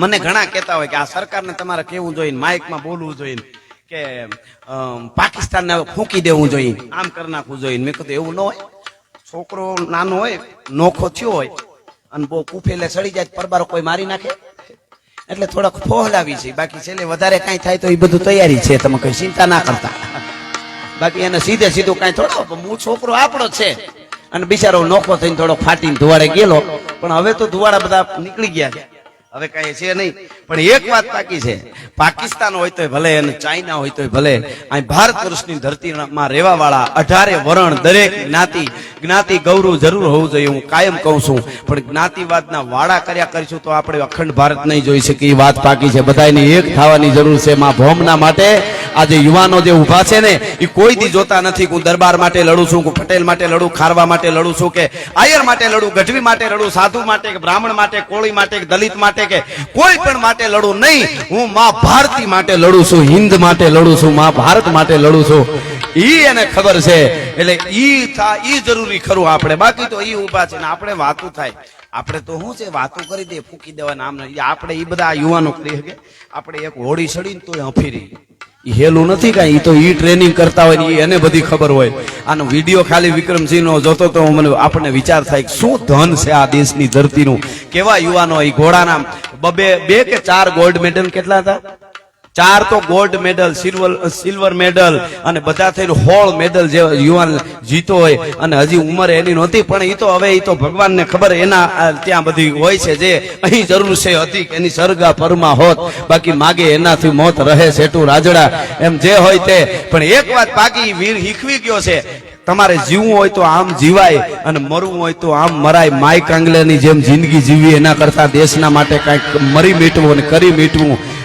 મને ઘણા કહેતા હોય કે આ સરકારને તમારે કેવું જોઈએ માઇકમાં બોલવું જોઈએ કે પાકિસ્તાનને ફૂંકી દેવું જોઈએ આમ કરી નાખવું જોઈએ મેં કીધું એવું ન હોય. છોકરો નાનો હોય, નોખો થયો હોય, અને બહુ કુફેલે સડી જાય પરબારો કોઈ મારી નાખે. એટલે થોડાક ફોહલાવી છે. બાકી છેલ્લે વધારે કાંઈ થાય તો એ બધું તૈયારી છે. તમે કઈ ચિંતા ના કરતા. બાકી એને સીધે સીધું કાંઈ થોડો હું છોકરો આપણો છે. અને બિચારો નોખો થઈને થોડો ફાટીને ધુવાડે ગયેલો. પણ હવે તો ધુવાડા બધા નીકળી ગયા છે. હવે કઈ છે નહીં. પણ એક વાત બાકી છે. પાકિસ્તાન હોય તોય ભલે અને ચાઇના હોય તોય ભલે અહીં ભારત વર્ષની ધરતીમાં રહેવા વાળા અઢારે વરણ દરેક જ્ઞાતિ જ્ઞાતિ ગૌરવ જરૂર હોવું જોઈએ, હું કાયમ કહું છું. પણ જ્ઞાતિવાદના વાડા કર્યા કરીશું તો આપણે અખંડ ભારત નહીં જોઈ શકીએ. વાત પાકી છે. બધાને એક થવાની જરૂર છે. માં ભોમના માટે આજે યુવાનો જે ઊભા છે ને, એ કોઈ જોતા નથી હું દરબાર માટે લડું છું હું પટેલ માટે લડું, ખારવા માટે લડું છું, કે આયર માટે લડું, ગઢવી માટે લડું, સાધુ માટે, કે બ્રાહ્મણ માટે, કોળી માટે, કે દલિત માટે, કે કોઈ પણ માટે લડું નહીં. હું મા ભારતી માટે લડું છું, હિન્દ માટે લડું છું, મા ભારત માટે લડું છું. ઈ એને ખબર છે. એટલે ઈ થા, ઈ જરૂરી ખરું આપણે. બાકી તો ઈ ઊભા છે ને આપણે વાતું થાય. આપણે તો શું છે, વાતો કરી દે, ફૂકી દેવાના આમ આપણે એ બધા યુવાનો કરી શકે. આપણે એક હોળી સડીને તોય હફીરી હેલું નથી કાંઈ એ તો એ ટ્રેનિંગ કરતા હોય એને બધી ખબર હોય. આનો વીડિયો ખાલી વિક્રમસિંહનો જોતો તો મને આપણને વિચાર થાય શું ધન છે આ દેશની ધરતીનું. કેવા યુવાનો એ ઘોડાના, બબે, બે કે ચાર ગોલ્ડ મેડલ કેટલા હતા? ચાર તો gold medal silver silver medal અને બધા થઈને હોળ મેડલ જે યુવાન જીતો હોય. અને હજી ઉંમર એની નહોતી, પણ એ તો હવે એ તો ભગવાનને ખબર એના ત્યાં બધી હોય છે જે અહીં જરૂર છે હતી એની સરગા પરમાં હોત. બાકી માગે એનાથી મોત રહે સેટું રાજડા. એમ જે હોય તે. પણ એક વાત બાકી, વીર શીખવી ગયો છે. તમારે જીવવું હોય તો આમ જીવાય અને મરવું હોય તો આમ મરાય. માય કાંગલેની જેમ જિંદગી જીવી એના કરતા દેશના માટે કાંઈક મરી મીટવું અને કરી મીટવું.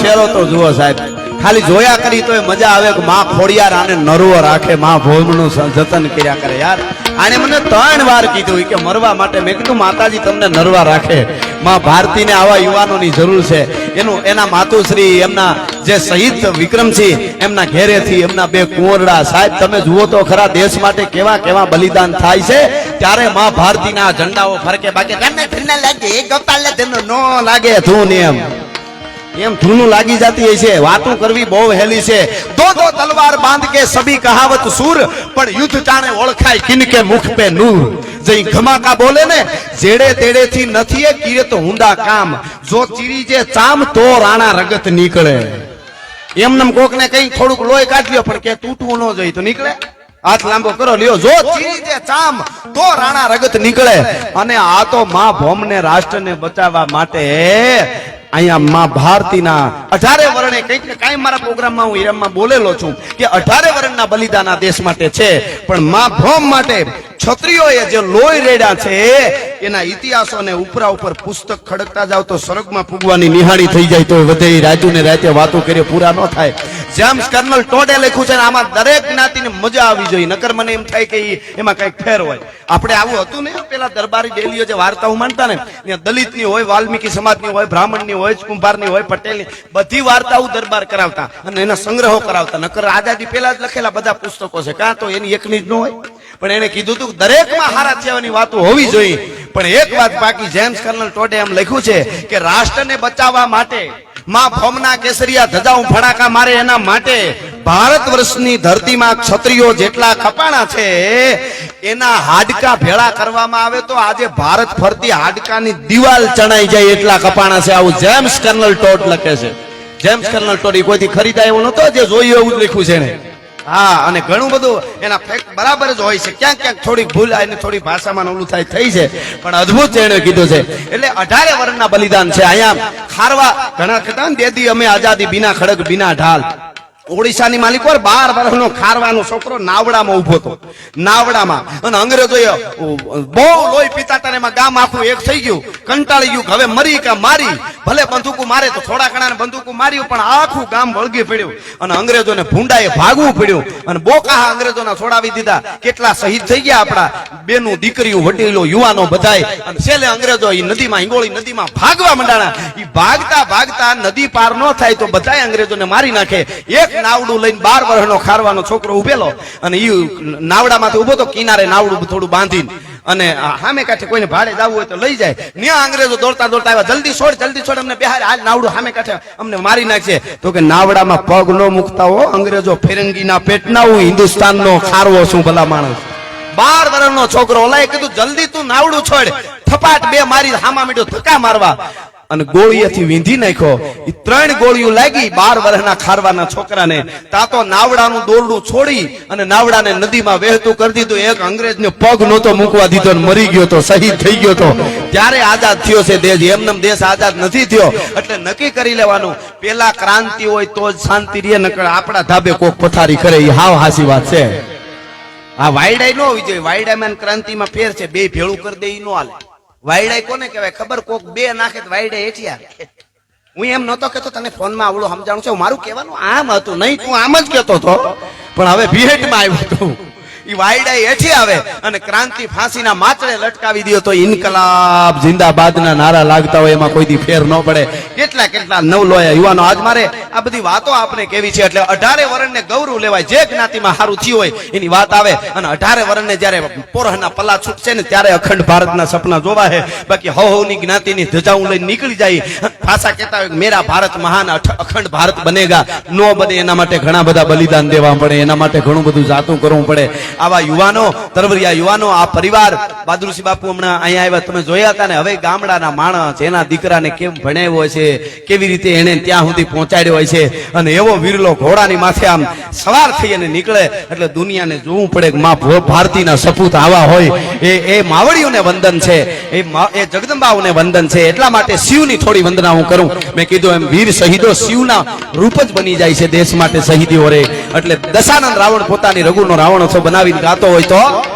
શેરો તો જુઓ સાહેબ. ખાલી જોયા કરી તો મજા આવે કે માં ખોડિયાર આને નરવો રાખે, માં ભોમનું જતન કર્યા કરે. યાર, આને મને ત્રણ વાર કીધું કે મરવા માટે. મેં કીધું, માતાજી, તમને નરવા રાખે. માં ભારતીને આવા યુવાનોની જરૂર છે. એનું, એના માતુશ્રી, એમના જે શહીદ વિક્રમસિંહ, એમના ઘેરેથી એમના બે કુંવરડા. સાહેબ, તમે જુઓ તો ખરા દેશ માટે કેવા કેવા બલિદાન થાય છે. ત્યારે માં ભારતીના ઝંડાઓ ફરકે. બાકી ગોપાલ નો લાગે ધૂન એમ. એમ ધૂનું લાગી જતી છે. વાતું કરવી બહુ હેલી છે. દો દો તલવાર બાંધ કે સભી કહાવત સૂર, પણ યુદ્ધ જાણે ઓળખાય કિનકે મુખ પે નૂર. જઈ ઘમાકા બોલે ને, જેડે તેડે થી નથી એ કીએ હુંડા કામ. જો ચીરી જે ચામ, તો રાણા રગત નીકળે. એમનેમ કોક ને કઈ થોડુંક લોહી કાઢ્યો, પણ કે તૂટવું ન જોઈએ તો નીકળે. હાથ લાંબો કરો, લ્યો, જો ચીરી જે ચામ, તો રાણા રગત નીકળે. અને આ તો મા ભોમ ને રાષ્ટ્ર ને બચાવવા માટે અહીંયા માં ભારતીના અઢારે વર્ણે કંઈક ને કાંઈ મારા પ્રોગ્રામમાં હું ઈરામમાં બોલેલો છું કે અઢારે વર્ણના બલિદાન આ દેશ માટે છે. પણ માં ભોમ માટે ક્ષત્રિયોએ જે લોહી રેડ્યા છે, એના ઇતિહાસોને ઉપરા ઉપર પુસ્તક ખડકતા જાવ તો સ્વર્ગમાં પૂગવાની નિહાળી થઈ જાય તો વધે. રાજુને રાતે વાતો કરીએ, પૂરા ન થાય. જેમ્સ કર્નલ ટોડે લખ્યું છે આમાં દરેક જ્ઞાતિને મજા આવી જોઈએ. નકર મને એમ થાય કે એમાં કંઈક ફેર હોય. આપણે આવું હતું ને, પેલા દરબારી ડેલીઓ જે વાર્તાઓ માનતા ને, ત્યાં દલિતની હોય, વાલ્મીકી સમાજની હોય, બ્રાહ્મણની હોય, કુંભારની હોય, પટેલની, બધી વાર્તાઓ દરબાર કરાવતા અને એના સંગ્રહો કરાવતા. નકર આઝાદી પહેલા જ લખેલા બધા પુસ્તકો છે. કાં તો એની એકની જ ન હોય? પણ એને કીધું હતું દરેકમાં હારા થવાની વાતો હોવી જોઈએ. પણ એક વાત બાકી જેમ્સ કર્નલ ટોડે એમ લખ્યું છે કે રાષ્ટ્રને બચાવવા માટે માં ફોમના કેસરિયા ધજાઉ ફડાકા મારે એના માટે ભારત વર્ષની ધરતીમાં ક્ષત્રિયો જેટલા ખપાણા છે એના હાડકા ભેળા કરવામાં આવે તો આજે ભારત ફરતી હાડકાની દિવાલ ચણાઈ જાય એટલા કપાણા છે. આવું જેમ્સ કર્નલ ટોડ લખે છે. જેમ્સ કર્નલ ટોડ એ કોઈથી ખરીદાય એવું નતો જે જોયું એવું જ લખ્યું છે એને. હા, અને ઘણું બધું એના ફેક્ટ બરાબર જ હોય છે. ક્યાંક ક્યાંક થોડીક ભૂલ આવીને થોડી ભાષામાં ઓલું થાય, થઈ છે. પણ અદ્ભુત એણે કીધું છે. એટલે અઢારે વર્ષના બલિદાન છે. અહીંયા ખારવા ઘણા કહેતા ને, દેદી અમે આઝાદી, બિના ખડક, બિના ઢાલ. ઓડિશાની માલિક પર બાર વર્ષનો ખારવાનો છોકરો નાવડામાં ઊભો હતો. નાવડામાં. અને અંગ્રેજો બહુ લોહી પીતા તને ગામ આખું એક થઈ ગયું. કંટાળી ગયું હવે મરી કે મારી. ભલે બંદૂકો મારે તો થોડા ઘણા બંદૂકો માર્યું, પણ આખું ગામ વળગી પડ્યું. અને અંગ્રેજોને ભૂંડાએ ભાગવું પડ્યું. અને બોકા અંગ્રેજોના છોડાવી દીધા. કેટલા શહીદ થઈ ગયા આપણા બેનું દીકરીઓ, વડીલો, યુવાનો બધાય. અને છેલ્લે અંગ્રેજો એ નદીમાં, હિંગોળી નદીમાં ભાગવા મંડાણા. એ ભાગતા ભાગતા નદી પાર ન થાય તો બધાય અંગ્રેજોને મારી નાખે. એક નાવડું લઈને બાર વર્ષનો ખારવાનો છોકરો ઉભેલો અને ઈ નાવડામાંથી ઊભો તો કિનારે નાવડું થોડું બાંધીને અને સામે કાંઠે કોઈને ભાડે જવું હોય તો લઈ જાય. ન્યા અંગ્રેજો દોડતા દોડતા આવ્યા, જલ્દી છોડ જલ્દી છોડ, અમને બિહાર, હાલ નાવડું સામે કાંઠે અમને મારી નાખશે તો કે નાવડામાં પગ ન મૂકતા હો, અંગ્રેજો ફેરંગીના પેટના હું હિન્દુસ્તાનનો ખારવો છું ભલા માણસ. બાર વર્ષનો છોકરો ઓલાએ કીધું, જલ્દી તું નાવડું છોડ. થપાટ બે મારી હામા મીઠો ધક્કા મારવા. અને ગોળીએથી વીંધી નાખ્યો. એ ત્રણ ગોળીઓ લાગી, બાર વર્ષના ખારવાના છોકરાને. તા નાવડાનું દોરડું છોડી અને નાવડાને નદીમાં વહેતું કરી દીધું. એક અંગ્રેજને પગ નહોતો મૂકવા દીધો મરી ગયો તો, શહીદ થઈ ગયો તો. ત્યારે આઝાદ થયો છે દેશ, એમનેમ દેશ આઝાદ નથી થયો. એટલે નક્કી કરી લેવાનું, પેલા ક્રાંતિ હોય તો જ શાંતિ રહે, નકર આપણા ધાબે કોક પથારી કરે. એ હાવ હાસી વાત છે. આ વાયડાઈ ન હોવી જોઈએ. વાયડામાં ક્રાંતિમાં ફેર છે. બે ભેળું કરી દે એ નો હાલે. વાયડાઈ કોને કહેવાય? ખબર કોક બે નાખે તો વાયડાઈ હેઠિયા હું એમ નતો કેતો તને ફોનમાં આવડું સમજાણું છે. મારું કહેવાનું આમ હતું. નહીં, તું આમ જ કેતો હતો. પણ હવે ભેટમાં આવ્યો તું અને ક્રાંતિ ફાંસીના માચડે લટકાવી દો તો એમાં કોઈ દી ફેર ન પડે. કેટલા કેટલા નવ લોયા યુવાનો આ બધી વાતો આપણે કેવી છે એટલે અઢારે વર્ષને ગૌરવ લેવાય, જે જ્ઞાતિમાં સારું થયું હોય એની વાત આવે. અને અઢારે વર્ષને જ્યારે પોરહના પલ્લા છૂટશે ને ત્યારે અખંડ ભારતના સપના જોવા હે. બાકી હવ હવની જ્ઞાતિની ધજાઉં લઈને નીકળી જાય. ભાષા કહેતા હોય મેરા ભારત મહાન અખંડ ભારત બનેગા. નો બને એના માટે ઘણા બધા બલિદાન દેવા પડે, એના માટે ઘણું બધું જાતું કરવું પડે. આવા યુવાનો, તરવરિયા યુવાનો, આ પરિવાર, બાદુરસિંહ બાપુ હમણાં અહીંયા આવ્યા. તમે જોયા હતા ને, હવે ગામડાના માણસ, એના દીકરાને કેમ ભણાવ્યો છે, કેવી રીતે એને ત્યાં સુધી પહોંચાડ્યો હોય છે, અને એવો વિરલો ઘોડાની માથે આમ સવાર થઈ અને નીકળે, એટલે દુનિયાને જોવું પડે કે માં ભારતીના સપૂત આવા હોય. એ એ માવડીઓને વંદન છે, એ એ જગદંબાઓને વંદન છે, એટલા માટે શિવની થોડી વંદના હું કરું. મેં કીધું એમ, વીર શહીદો શિવના રૂપ જ બની જાય છે, દેશ માટે શહીદીઓ રે. એટલે દશાનંદ રાવણ પોતાની રઘુનો રાવણોત્સવ બનાવીને ગાતો હોય તો?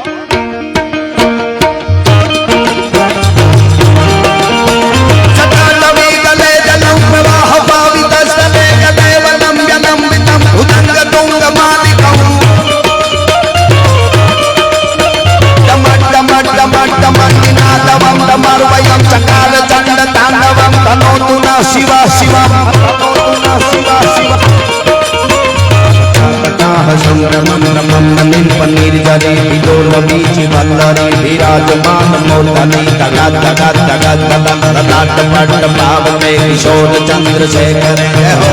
કિશોર ચંદ્ર શેખર હો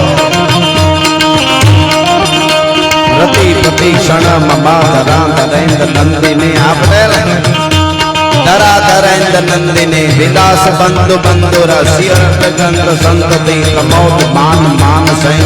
રતિ પ્રતિક્ષણ મમાધરાં નંદિને આપણે નંદિને વિલાસ બંધુ બંધુ સૈન